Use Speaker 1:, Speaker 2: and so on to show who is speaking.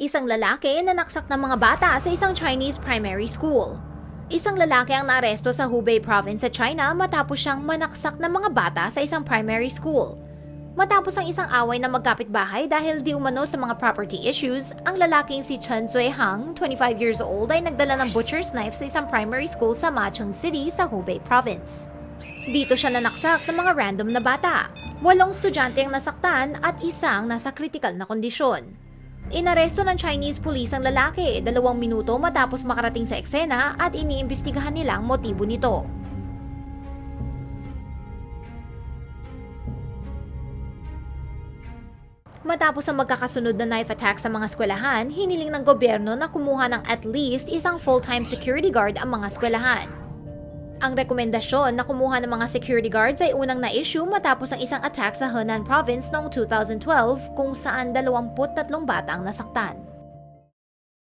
Speaker 1: Isang lalaki na naksak ng mga bata sa isang Chinese primary school. Isang lalaki ang naaresto sa Hubei province sa China matapos siyang manaksak ng mga bata sa isang primary school. Matapos ang isang away na magkapitbahay dahil di umano sa mga property issues, ang lalaking si Chen Zui Hang, 25 years old, ay nagdala ng butcher's knife sa isang primary school sa Machang City sa Hubei province. Dito siya nanaksak ng mga random na bata. Walong estudyante ang nasaktan at isang nasa kritikal na kondisyon. Inaresto ng Chinese police ang lalaki dalawang minuto matapos makarating sa eksena at iniimbestigahan nila ang motibo nito. Matapos ang magkakasunod na knife attack sa mga eskwelahan, hiniling ng gobyerno na kumuha ng at least isang full-time security guard ang mga eskwelahan. Ang rekomendasyon na kumuha ng mga security guards ay unang na-issue matapos ang isang attack sa Henan province noong 2012 kung saan 23 bata ang nasaktan.